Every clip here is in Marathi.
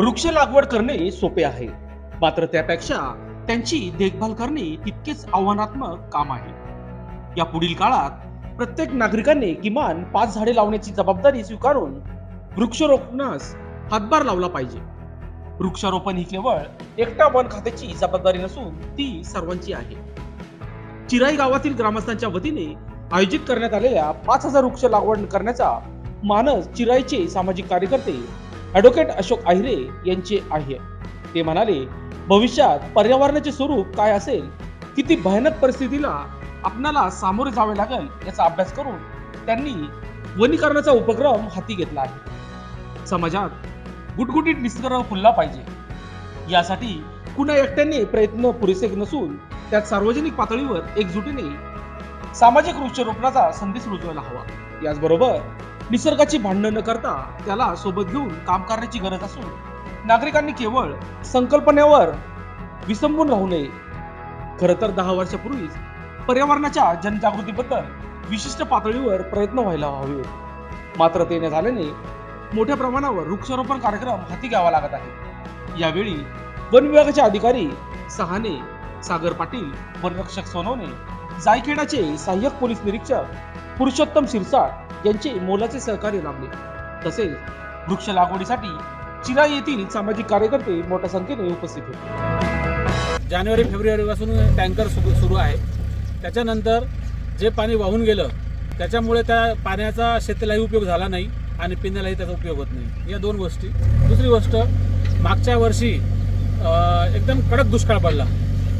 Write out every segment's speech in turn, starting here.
वृक्ष लागवड करणे सोपे आहे. मात्र त्यापेक्षा त्यांची देखभाल करणे तितकेच आव्हानात्मक काम आहे. या पुढील काळात प्रत्येक नागरिकाने किमान पाच झाडे लावण्याची जबाबदारी स्वीकारून वृक्षारोपणास हातभार लावला पाहिजे. वृक्षारोपण ही केवळ एकटा वन खात्याची जबाबदारी नसून ती सर्वांची आहे. चिराई गावातील ग्रामस्थांच्या वतीने आयोजित करण्यात आलेल्या पाच हजार वृक्ष लागवड करण्याचा मानस चिराईचे सामाजिक कार्यकर्ते ॲडव्होकेट अशोक आहिरे यांचे आहे. ते म्हणाले भविष्यात पर्यावरणाचे स्वरूप काय असेल? किती भयानक परिस्थितीला आपणाला सामोरे जावे लागेल याचा अभ्यास करून त्यांनी वनीकरणाचा उपक्रम हाती घेतला आहे. समाजात गुटगुटीत निसर्ग फुलला पाहिजे. यासाठी कुणा एकट्याने प्रयत्न पुरेसे नसून त्यात सार्वजनिक पातळीवर एकजुटीने सामाजिक वृक्षारोपणाचा संदेश रुजवायला हवा. याचबरोबर निसर्गाची भांडणं न करता त्याला सोबत घेऊन काम करण्याची गरज असून नागरिकांनी केवळ संकल्पनेवर विसंबून राहू नये. खरं तर दहा वर्षापूर्वीच पर्यावरणाच्या जनजागृतीबद्दल विशिष्ट पातळीवर प्रयत्न व्हायला हवे. मात्र ते न झाल्याने मोठ्या प्रमाणावर वृक्षारोपण कार्यक्रम हाती घ्यावा लागत आहे. यावेळी वन विभागाचे अधिकारी सहाने सागर पाटील वनरक्षक सोनवणे जायखेडाचे सहाय्यक पोलीस निरीक्षक पुरुषोत्तम शिरसाट यांचे मोलाचे सहकार्य लाभले. तसेच वृक्ष लागवडीसाठी चिरा येथील सामाजिक कार्यकर्ते मोठ्या संख्येने उपस्थित होते. जानेवारी फेब्रुवारीपासून टँकर सुरू सुरू आहे. त्याच्यानंतर जे पाणी वाहून गेलं त्याच्यामुळे त्या पाण्याचा शेतीलाही उपयोग झाला नाही आणि पिण्यालाही त्याचा उपयोग होत नाही. या दोन गोष्टी. दुसरी गोष्ट मागच्या वर्षी एकदम कडक दुष्काळ पडला.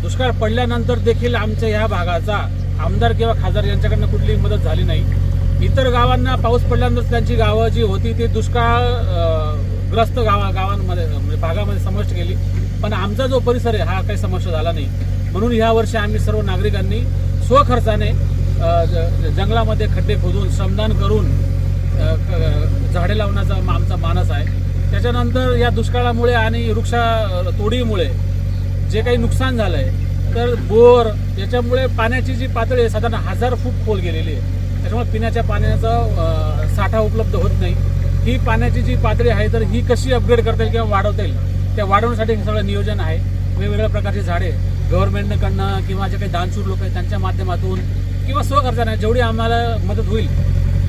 दुष्काळ पडल्यानंतर देखील आमच्या ह्या भागाचा आमदार किंवा खासदार यांच्याकडनं कुठलीही मदत झाली नाही. इतर गावांना पाऊस पडल्यानंतर त्यांची गावं जी होती ती दुष्काळ ग्रस्त गावा गावांमध्ये म्हणजे भागामध्ये समाविष्ट केली. पण आमचा जो परिसर आहे हा काही समस्या झाला नाही. म्हणून ह्या वर्षी आम्ही सर्व नागरिकांनी स्वखर्चाने ज- जंगलामध्ये खड्डे खोदून श्रमदान करून झाडे लावण्याचा मा- आमचा मानस आहे. त्याच्यानंतर या दुष्काळामुळे आणि वृक्षा तोडीमुळे जे काही नुकसान झालं आहे तर बोर याच्यामुळे पाण्याची जी पातळी आहे साधारण हजार फूट खोल गेलेली आहे. त्याच्यामुळे पिण्याच्या पाण्याचा साठा उपलब्ध होत नाही. ही पाण्याची जी पातळी आहे तर ही कशी अपग्रेड करता येईल किंवा वाढवता येईल त्या वाढवण्यासाठी हे सगळं नियोजन आहे. वेगवेगळ्या प्रकारची झाडे गव्हर्नमेंटकडनं किंवा जे काही दानशूर लोक आहेत त्यांच्या माध्यमातून किंवा स्वखर्चाने जेवढी आम्हाला मदत होईल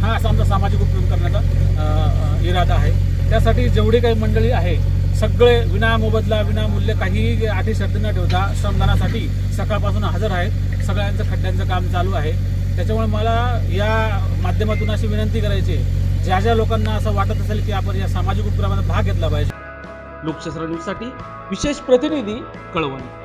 हा असा आमचा सामाजिक उपक्रम करण्याचा इरादा आहे. त्यासाठी जेवढी काही मंडळी आहे सगळे विना मोबदला विनामूल्य काही अटी शर्ती न ठेवता श्रमदानासाठी सकाळपासून हजर आहेत. सगळ्यांचं खड्ड्यांचं काम चालू आहे. त्याच्यामुळे मला या माध्यमातून अशी विनंती करायची ज्या ज्या लोकांना असं वाटत असेल की आपण या सामाजिक उपक्रमात भाग घेतला पाहिजे. लोकशास्त्र न्यूजसाठी विशेष प्रतिनिधी कळवणी.